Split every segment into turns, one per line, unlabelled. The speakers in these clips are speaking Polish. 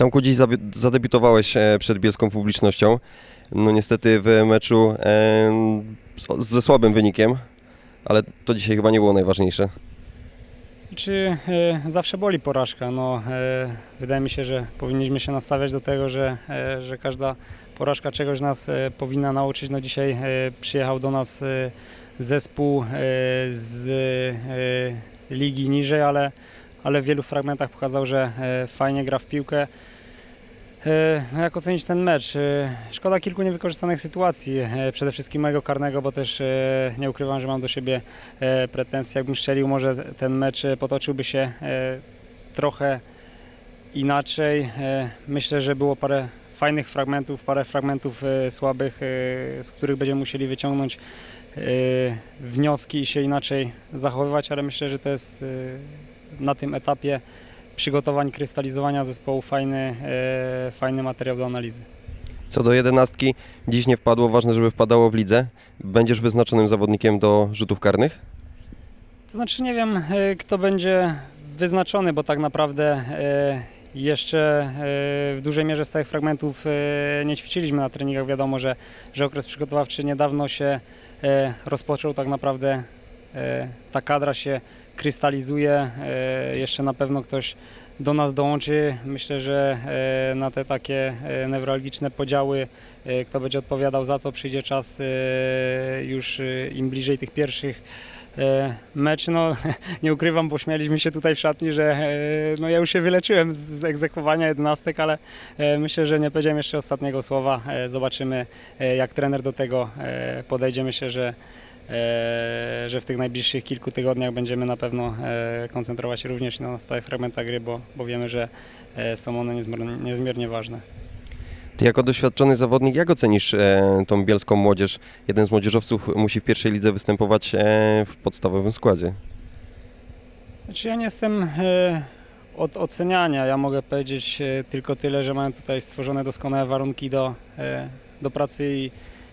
Tomku, dziś zadebiutowałeś e, przed bielską publicznością. No niestety w meczu e, ze słabym wynikiem, ale to dzisiaj chyba nie było najważniejsze.
Czy e, zawsze boli porażka? No, e, wydaje mi się, że powinniśmy się nastawiać do tego, że, e, że każda porażka czegoś nas e, powinna nauczyć. No, dzisiaj przyjechał do nas zespół z ligi niżej, ale, ale w wielu fragmentach pokazał, że e, fajnie gra w piłkę. E, No jak ocenić ten mecz? E, Szkoda kilku niewykorzystanych sytuacji, przede wszystkim mojego karnego, bo też nie ukrywam, że mam do siebie pretensje. Jakbym strzelił, może ten mecz potoczyłby się trochę inaczej. Myślę, że było parę fajnych fragmentów, parę fragmentów słabych, z których będziemy musieli wyciągnąć wnioski i się inaczej zachowywać, ale myślę, że to jest na tym etapie przygotowań, krystalizowania zespołu fajny, e, fajny materiał do analizy.
Co do jedenastki, dziś nie wpadło, ważne, żeby wpadało w lidze. Będziesz wyznaczonym zawodnikiem do rzutów karnych?
To znaczy nie wiem, e, kto będzie wyznaczony, bo tak naprawdę e, jeszcze w dużej mierze z tych fragmentów nie ćwiczyliśmy na treningach. Wiadomo, że, że okres przygotowawczy niedawno się rozpoczął. Tak naprawdę ta kadra się krystalizuje. E, Jeszcze na pewno ktoś do nas dołączy. Myślę, że e, na te takie e, newralgiczne podziały, kto będzie odpowiadał za co, przyjdzie czas już im bliżej tych pierwszych mecz, no nie ukrywam, bo śmialiśmy się tutaj w szatni, że no ja już się wyleczyłem z- egzekwowania jednostek, ale myślę, że nie powiedziałem jeszcze ostatniego słowa. Zobaczymy, jak trener do tego podejdzie. Myślę, że, że w tych najbliższych kilku tygodniach będziemy na pewno e, koncentrować się również na stałych fragmentach gry, bo, bo wiemy, że e, są one niezmiernie, niezmiernie ważne.
Ty jako doświadczony zawodnik, jak ocenisz e, tą bielską młodzież? Jeden z młodzieżowców musi w pierwszej lidze występować e, w podstawowym składzie.
Znaczy ja nie jestem e, od oceniania. Ja mogę powiedzieć e, tylko tyle, że mają tutaj stworzone doskonałe warunki do, e, do pracy i,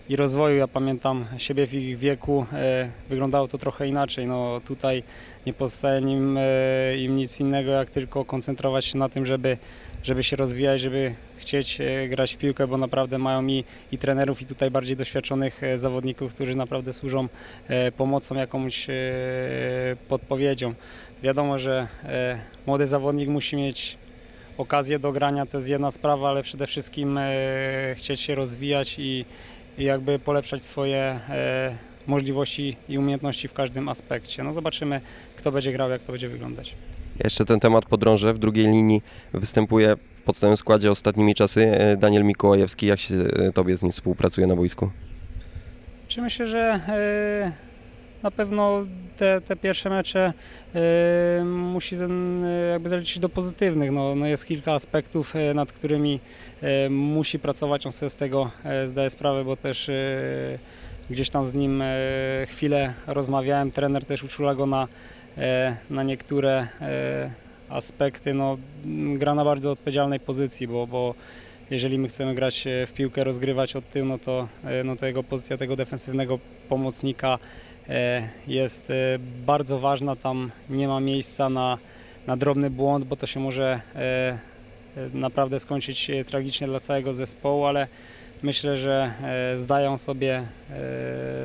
i rozwoju. Ja pamiętam siebie w ich wieku. E, wyglądało to trochę inaczej. No, tutaj nie pozostaje im, e, im nic innego, jak tylko koncentrować się na tym, żeby, żeby się rozwijać, żeby chcieć e, grać w piłkę, bo naprawdę mają i, i trenerów, i tutaj bardziej doświadczonych zawodników, którzy naprawdę służą pomocą, jakąś podpowiedzią. Wiadomo, że młody zawodnik musi mieć okazję do grania, to jest jedna sprawa, ale przede wszystkim chcieć się rozwijać i, i jakby polepszać swoje e, możliwości i umiejętności w każdym aspekcie. No zobaczymy, kto będzie grał, jak to będzie wyglądać.
Jeszcze ten temat podrążę. W drugiej linii występuje w podstawowym składzie ostatnimi czasy e, Daniel Mikołajewski. Jak się e, tobie z nim współpracuje na boisku?
Czy myślę, że na pewno te, te pierwsze mecze e, musi ten, e, jakby zaliczyć do pozytywnych. No, no jest kilka aspektów, e, nad którymi e, musi pracować. On sobie z tego e, zdaje sprawę, bo też e, gdzieś tam z nim e, chwilę rozmawiałem. Trener też uczula go na, e, na niektóre e, aspekty. No, gra na bardzo odpowiedzialnej pozycji, bo, bo jeżeli my chcemy grać w piłkę, rozgrywać od tyłu, no to, no to jego pozycja tego defensywnego pomocnika jest e, bardzo ważna. Tam nie ma miejsca na, na drobny błąd, bo to się może e, e, naprawdę skończyć e, tragicznie dla całego zespołu, ale myślę, że e, zdają sobie e,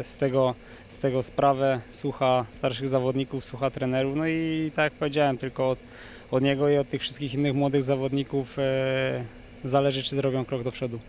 z tego, z tego sprawę, słucha starszych zawodników, słucha trenerów. No i tak jak powiedziałem, tylko od, od niego i od tych wszystkich innych młodych zawodników e, zależy, czy zrobią krok do przodu.